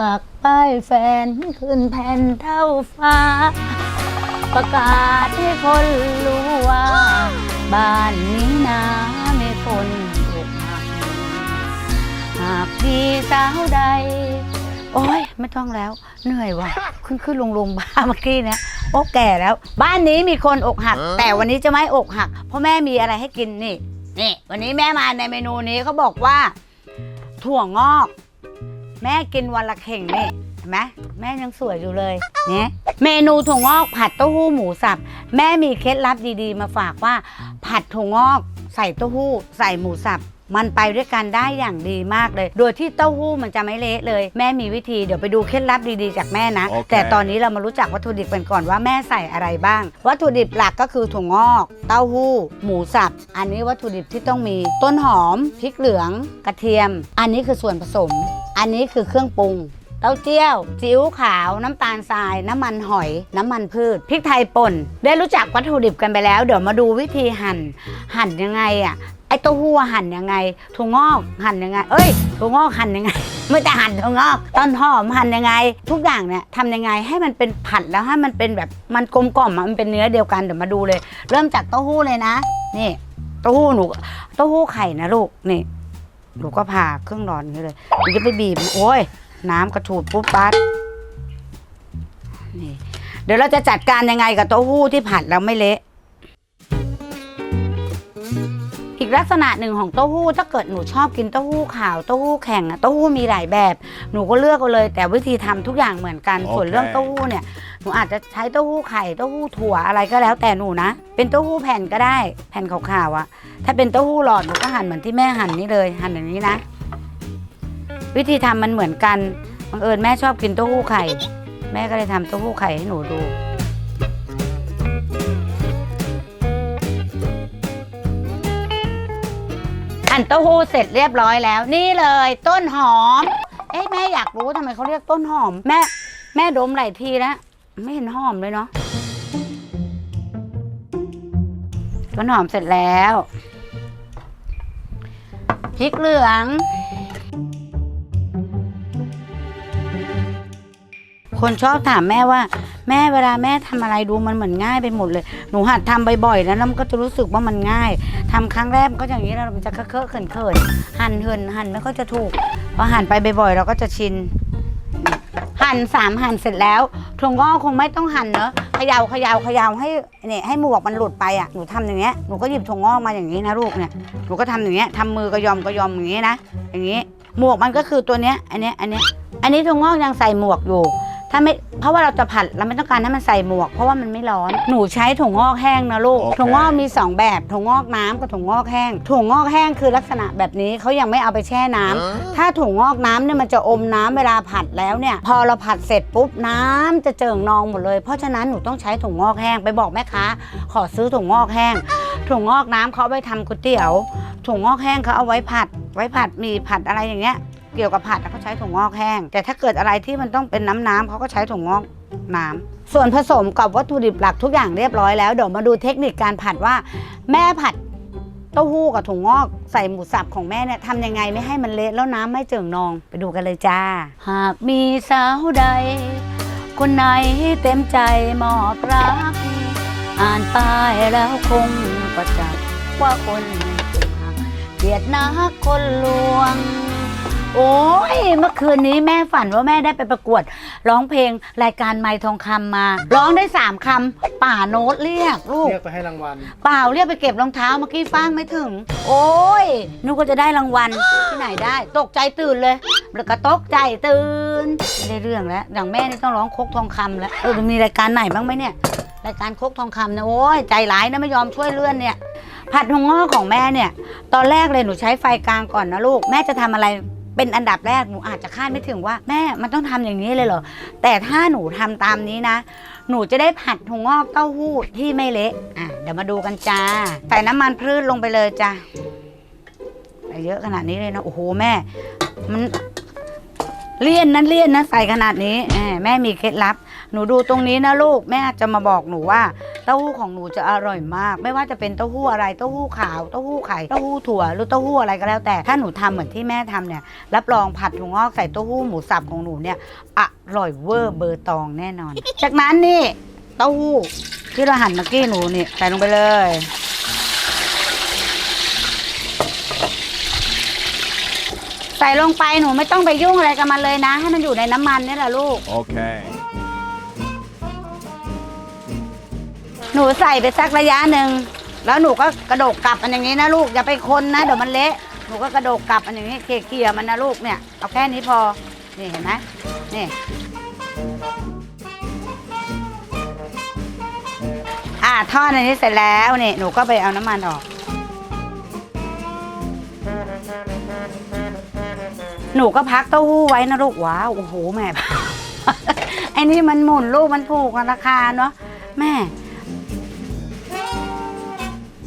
ปักป้ายแฟนขึ้นแผ่นเท่าฟ้า ประกาศให้คนรู้ว่า บ้านนี้นะมีคนอกหักหากพี่สาวใด โอ้ยไม่ต้องแล้ว เหนื่อยว่ะขึ้นขึ้นลงลงบ้าเมื่อกี้เนี่ยโอ้แก่แล้ว บ้านนี้มีคนอกหัก แต่วันนี้จะไม่อกหัก เพราะแม่มีอะไรให้กินนี่นี่ วันนี้แม่มาในเมนูนี้เขาบอกว่า ถั่วงอก แม่กินวันละเข่งนี่เห็นไหมแม่ยังสวยอยู่เลยเนี่ยเมนูถั่วงอกผัดเต้าหู้หมูสับ แม่มีเคล็ดลับดีๆ มาฝากว่า ผัดถั่วงอกใส่เต้าหู้ ใส่หมูสับมันไปด้วยกันได้อย่างดีมากเลย โดยที่เต้าหู้มันจะไม่เละเลย แม่มีวิธีเดี๋ยวไปดูเคล็ดลับดีๆจากแม่นะโอเคแต่ตอนนี้เรามารู้จักวัตถุดิบกันก่อนว่าแม่ใส่อะไรบ้าง วัตถุดิบหลักก็คือถั่วงอก เต้าหู้ หมูสับ อันนี้วัตถุดิบที่ต้องมี ต้นหอม พริกเหลือง กระเทียม อันนี้คือส่วนผสม อันนี้คือเครื่องปรุงเต้าเจี้ยวซีอิ๊วขาว น้ำตาลทราย น้ำมันหอย น้ำมันพืชพริกไทยป่น ได้รู้จักวัตถุดิบกันไปแล้ว เดี๋ยวมาดูวิธีหั่น หั่นยังไงอะไอ้เต้าหู้หั่นยังไงถั่วงอกหั่นยังไง เอ้ยถั่วงอกหั่นยังไง ไม่แต่หั่นถั่วงอกต้นหอมหั่นยังไง ทุกอย่างเนี่ยทำยังไงให้มันเป็นผัดแล้วให้มันเป็นแบบมันกลมกล่อมมันเป็นเนื้อเดียวกันเดี๋ยวมาดูเลย เริ่มจากเต้าหู้เลยนะ นี่ เต้าหู้หนูเต้าหู้ไข่นะลูกนี่ หนูก็ผ่าเครื่องร้อนอย่างนี้เลยหนูจะไปบีบ โอ้ย น้ำกระฉูดปุ๊บปั๊ดนี่ เดี๋ยวเราจะจัดการยังไงกับเต้าหู้ที่ผัดแล้วไม่เละ อีกลักษณะหนึ่งของเต้าหู้ถ้าเกิดหนูชอบกินเต้าหู้ขาวเต้าหู้แข็งอะเต้าหู้มีหลายแบบ หนูก็เลือกเอาเลย แต่วิธีทำทุกอย่างเหมือนกันโอเคส่วนเรื่องเต้าหู้เนี่ย หนูอาจจะใช้เต้าหู้ไข่เต้าหู้ถั่วอะไรก็แล้วแต่หนูนะ เป็นเต้าหู้แผ่นก็ได้ แผ่นขาวๆอะถ้าเป็นเต้าหู้หลอดหนูก็หั่นเหมือนที่แม่หั่นนี่เลย หั่นอย่างนี้นะ วิธีทำมันเหมือนกันบังเอิญแม่ชอบกินเต้าหู้ไข่ แม่ก็เลยทำเต้าหู้ไข่ให้หนูดูหั่นเต้าหู้เสร็จเรียบร้อยแล้ว นี่เลย ต้นหอม เอ๊ะแม่อยากรู้ทำไมเขาเรียกต้นหอม แม่แม่ดมหลายทีแล้ว ไม่เห็นหอมเลยเนาะต้นหอมเสร็จแล้วพริกเหลือง คนชอบถามแม่ว่า แม่เวลาแม่ทำอะไรดูมันเหมือนง่ายไปหมดเลย หนูหัดทำบ่อยๆแล้วแล้วมันก็จะรู้สึกว่ามันง่ายทำครั้งแรกก็อย่างนี้แล้วมันจะเคอะเคอะเขินเขินๆหั่นเหินหั่นไม่ค่อยจะถูกพอหั่นไปบ่อยๆเราก็จะชิน หั่นสามหั่นเสร็จแล้วถั่วงอกคงไม่ต้องหั่นเนอะเขยาเขยาเขยาให้เนี่ยให้หมวกมันหลุดไปอะหนูทำอย่างเงี้ยหนูก็หยิบถั่วงอกมาอย่างนี้นะลูกเนี่ยหนูก็ทำอย่างเงี้ยทำมือกระยอมกระยอมอย่างงี้นะอย่างงี้หมวกมันก็คือตัวเนี้ยอันเนี้ยอันเนี้ยอันนี้ถั่วงอกยังใส่หมวกอยู่ ถ้าไม่เพราะว่าเราจะผัดเราไม่ต้องการให้มันใส่หมวก เพราะว่ามันไม่ร้อนหนูใช้ถั่วงอกแห้งนะลูกโอเค ถั่วงอกมีสองแบบถั่วงอกน้ำกับถั่วงอกแห้งถั่วงอกแห้งคือลักษณะแบบนี้เขายังไม่เอาไปแช่น้ำถ้าถั่วงอกน้ำเนี่ยมันจะอมน้ำเวลาผัดแล้วเนี่ย พอเราผัดเสร็จปุ๊บน้ำจะเจิ่งนองหมดเลย เพราะฉะนั้นหนูต้องใช้ถั่วงอกแห้งไปบอกแม่ค้าขอซื้อถั่วงอกแห้งถั่วงอกน้ำเขาเอาไปทำก๋วยเตี๋ยวถั่วงอกแห้งเขาเอาไว้ผัด ไว้ผัดมีผัดอะไรอย่างเงี้ย เกี่ยวกับผัดเขาใช้ถั่วงอกแห้ง แต่ถ้าเกิดอะไรที่มันต้องเป็นน้ำน้ำๆเขาก็ใช้ถั่วงอกน้ำส่วนผสมกับวัตถุดิบหลักทุกอย่างเรียบร้อยแล้วเดี๋ยวมาดูเทคนิคการผัดว่า แม่ผัดเต้าหู้กับถั่วงอกใส่หมูสับของแม่เนี่ยทำยังไงไม่ให้มันเละแล้วน้ำไม่เจิ่งนอง ไปดูกันเลยจ้า หากมีสาวใด คนไหนเต็มใจมอบรัก อ่านป้ายแล้วคงประจักษ์ว่าคนเกลียดนักคนลวง โอ้ยเมื่อคืนนี้แม่ฝันว่าแม่ได้ไปประกวด ร้องเพลงรายการไม้ทองคำมา ร้องได้สามคำป่าโน้ตเรียกลูก เรียกไปให้รางวัล เปล่าเรียกไปเก็บรองเท้าเมื่อกี้ฟ้างไม่ถึง โอ้ยนึกว่าจะได้รางวัล ที่ไหนได้ ตกใจตื่นเลยแล้วก็ตกใจตื่นไม่ได้เรื่องแล้ว อย่างแม่นี่ต้องร้องคกทองคำแล้วเออจะมีรายการไหนบ้างไหมเนี่ยรายการคกทองคำนะโอ้ยใจร้ายนะไม่ยอมช่วยเลื่อนเนี่ย ผัดหัวงอกของแม่เนี่ย ตอนแรกเลยหนูใช้ไฟกลางก่อนนะลูก แม่จะทำอะไร เป็นอันดับแรกหนูอาจจะคาดไม่ถึงว่า แม่มันต้องทำอย่างนี้เลยเหรอ แต่ถ้าหนูทำตามนี้นะ หนูจะได้ผัดถั่วงอกเต้าหู้ที่ไม่เละอะเดี๋ยวมาดูกันจ้าใส่น้ำมันพืชลงไปเลยจ้าใส่เยอะขนาดนี้เลยนะโอ้โหแม่ มันเลี่ยนนั่นเลี่ยนนะใส่ขนาดนี้แม่มีเคล็ดลับ หนูดูตรงนี้นะลูกแม่จะมาบอกหนูว่า เต้าหู้ของหนูจะอร่อยมาก ไม่ว่าจะเป็นเต้าหู้อะไรเต้าหู้ขาวเต้าหู้ไข่เต้าหู้ถั่วหรือเต้าหู้อะไรก็แล้ว แต่ถ้าหนูทำเหมือนที่แม่ทำเนี่ยรับรองผัดถั่วงอกใส่เต้าหู้หมูสับของหนูเนี่ยอร่อยเวอร์เบอร์ตองแน่นอน จากนั้นนี่เต้าหู้ที่เราหั่นเมื่อกี้หนูนี่ใส่ลงไปเลยใส่ลงไปหนูไม่ต้องไปยุ่งอะไรกับมันเลยนะ ให้มันอยู่ในน้ำมันนี่แหละลูก Okay. หนูใส่ไปสักระยะหนึ่งแล้วหนูก็กระโดดกลับมันอย่างนี้นะลูกอย่าไปคนนะเดี๋ยวมันเละหนูก็กระโดดกลับมันอย่างนี้เขี่ยมันนะลูกเนี่ยเอาแค่นี้พอนี่เห็นไหมนี่อ่าทอดอันนี้เสร็จแล้วนี่หนูก็ไปเอาน้ำมันออก หนูก็พักเต้าหู้ไว้นะลูกว้าวโอ้โหแม่ไอ้นี่มันหมุนลูกมันถูกราคาเนาะแม่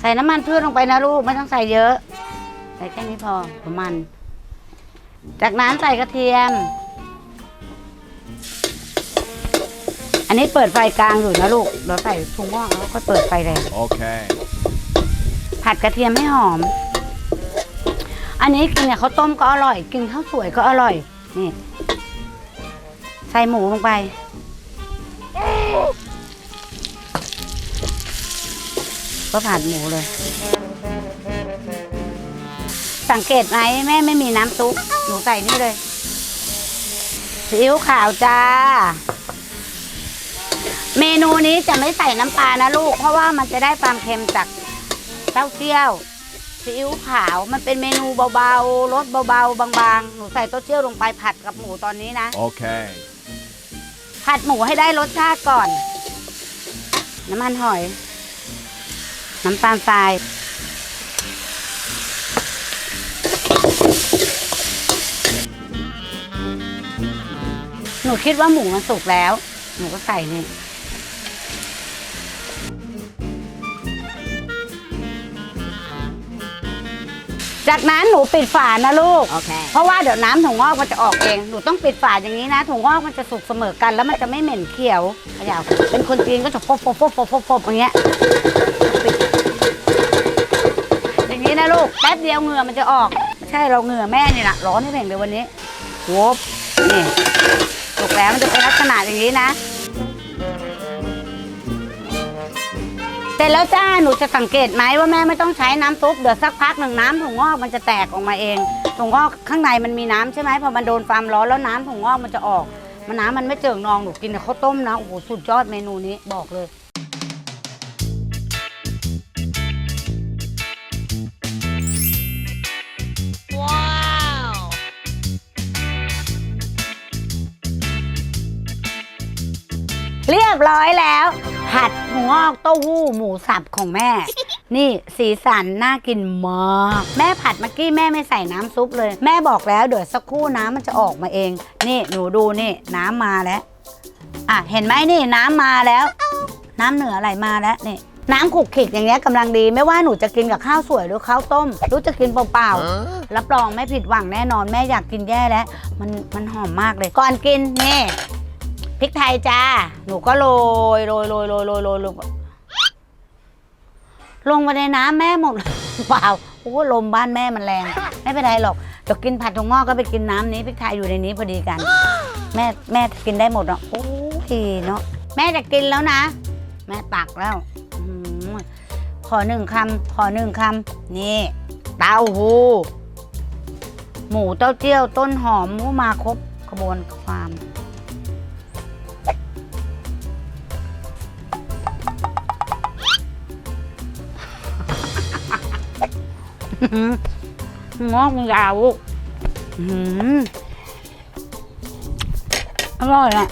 ส่น้ำมันพืชลงไปนะลูกไม่ต้องใส่เยอะ ใส่แค่นี้พอประมาณจากนั้นใส่กระเทียม อันนี้เปิดไฟกลางอยู่นะลูกเดี๋ยวใส่ถุงว่างแล้วก็เปิดไฟแรง Okay. ผัดกระเทียมให้หอม อันนี้กินกับข้าวต้มก็อร่อย กินข้าวสวยก็อร่อย นี่ ใส่หมูลงไป ก็ผัดหมูเลย สังเกตไหมแม่ไม่มีน้ำซุปหนูใส่นี่เลยซีอิ๊วขาวจ้า เมนูนี้จะไม่ใส่น้ำปลานะลูก เพราะว่ามันจะได้ความเค็มจากเต้าเจี้ยวซีอิ๊วขาวมันเป็นเมนูเบาๆรสเบาๆบางๆ หนูใส่เต้าเจี้ยวลงไปผัดกับหมูตอนนี้นะ Okay. ผัดหมูให้ได้รสชาติก่อน น้ำมันหอย น้ำตาลทราย หนูคิดว่าหมูมันสุกแล้ว หนูก็ใส่นี่จากนั้นหนูปิดฝานะลูก โอเค เพราะว่าเดี๋ยวน้ำถั่วงอกมันจะออกเอง หนูต้องปิดฝาอย่างนี้นะถั่วงอกมันจะสุกเสมอกันแล้วมันจะไม่เหม็นเขียวขยาวเป็นคนจีนก็จะฟบฟบฟบฟบฟบฟบอย่างเงี้ยปิดอย่าง นี้นะลูก แป๊บเดียวเหงื่อมันจะออกไม่ใช่เราเหงื่อแม่นี่แหละร้อนที่เพ่งเลยวันนี้วบนี่สุกแล้วมันจะเป็นลักษณะอย่างนี้นะเสร็จแล้วจ้า หนูจะสังเกตไหมว่าแม่ไม่ต้องใช้น้ำซุป เดี๋ยวสักพักหนึ่งน้ำถั่วงอกมันจะแตกออกมาเองถั่วงอกข้างในมันมีน้ำใช่ไหมพอมันโดนความร้อนแล้วน้ำถั่วงอกมันจะออก มันน้ำมันไม่เจิ่งนองหนูกินกับข้าวต้มนะ โอ้โห สุดยอดเมนูนี้บอกเลย บร้อยแล้ว ผัดหัวงอกเต้าหู้หมูสับของแม่ นี่สีสันน่ากินมากแม่ผัดเมื่อกี้แม่ไม่ใส่น้ำซุปเลย แม่บอกแล้วเดี๋ยวสักครู่น้ำมันจะออกมาเอง นี่หนูดูนี่น้ำมาแล้ว อะเห็นไหมนี่น้ำมาแล้ว น้ำเหนือไหลมาแล้วนี่ น้ำขลุกขลิกอย่างเงี้ยกำลังดี ไม่ว่าหนูจะกินกับข้าวสวยหรือข้าวต้ม หรู้จะกินเปล่าๆรับรองไม่ผิดหวังแน่นอนแม่อยากกินแย่แล้ว มันมันหอมมากเลย ก่อนกินนี่ พริกไทยจ้า หนูก็โรยโรยโรยโรยโรยโรยลงลงไปในน้ำแม่หมด เปล่าโอ้ลมบ้านแม่มันแรง ไม่เป็นไรหรอกเดี๋ยวกินผัดถั่วงอกก็ไปกินน้ำนี้พริกไทยอยู่ในนี้พอดีกัน แม่แม่กินได้หมดอะโอ้ยเนาะแม่จะกินแล้วนะ แม่ตักแล้วอื้อหือขอหนึ่งคำขอหนึ่งคำนี่เต้าหู้หมูเต้าเจี้ยวต้นหอมมูมาครบขบวนความ งอกยาวลูกอื้อหืออร่อยอะ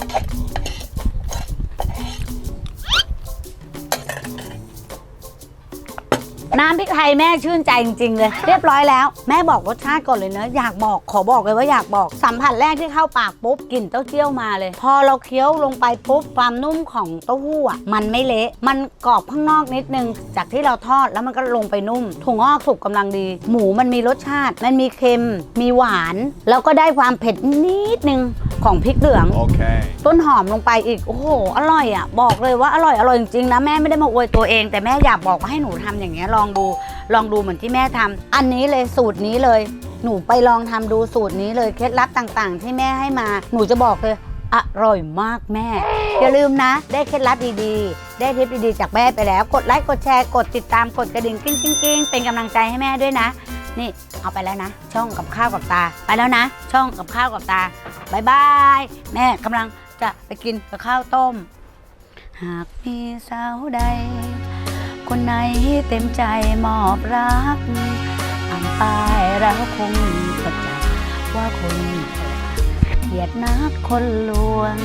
น้น้ำพริกไทยแม่ชื่นใจจริง ๆ เลย เรียบร้อยแล้วแม่บอกรสชาติก่อนเลยเนอะอยากบอกขอบอกเลยว่าอยากบอกสัมผัสแรกที่เข้าปากปุ๊บกลิ่นเต้าเจี้ยวมาเลย พอเราเคี้ยวลงไปปุ๊บความนุ่มของเต้าหู้อะมันไม่เละมันกรอบข้างนอกนิดนึง จากที่เราทอดแล้วมันก็ลงไปนุ่มถั่วงอกสุกกำลังดี หมูมันมีรสชาติ มันมีเค็ม มีหวาน แล้วก็ได้ความเผ็ดนิดนึงของพริกเหลือง Okay. ต้นหอมลงไปอีก โอ้โห อร่อยอะ บอกเลยว่าอร่อย อร่อยจริงๆนะ แม่ไม่ได้มาอวยตัวเอง แต่แม่อยากบอกว่าให้หนูทำอย่างเงี้ยลองดู ลองดูเหมือนที่แม่ทำอันนี้เลยสูตรนี้เลย หนูไปลองทำดูสูตรนี้เลยเคล็ดลับต่างๆ ที่แม่ให้มา หนูจะบอกเลยอร่อยมากแม่ อย่าลืมนะ ได้เคล็ดลับดีๆ ได้ทิปดีๆ จากแม่ไปแล้ว กดไลค์กดแชร์กดติดตามกดกระดิ่งกิ้งกิ้งกิ้งเป็นกำลังใจให้แม่ด้วยนะ นี่เอาไปแล้วนะ ช่องกับข้าวกับตา ไปแล้วนะ ช่องกับข้าวกับตาบายบายแม่กำลังจะไปกินกับข้าวต้ม หากมีสาวใด คนไหนเต็มใจมอบรักอ่านป้ายแล้วคงประจักษ์ว่าคนเกลียดนักคนลวง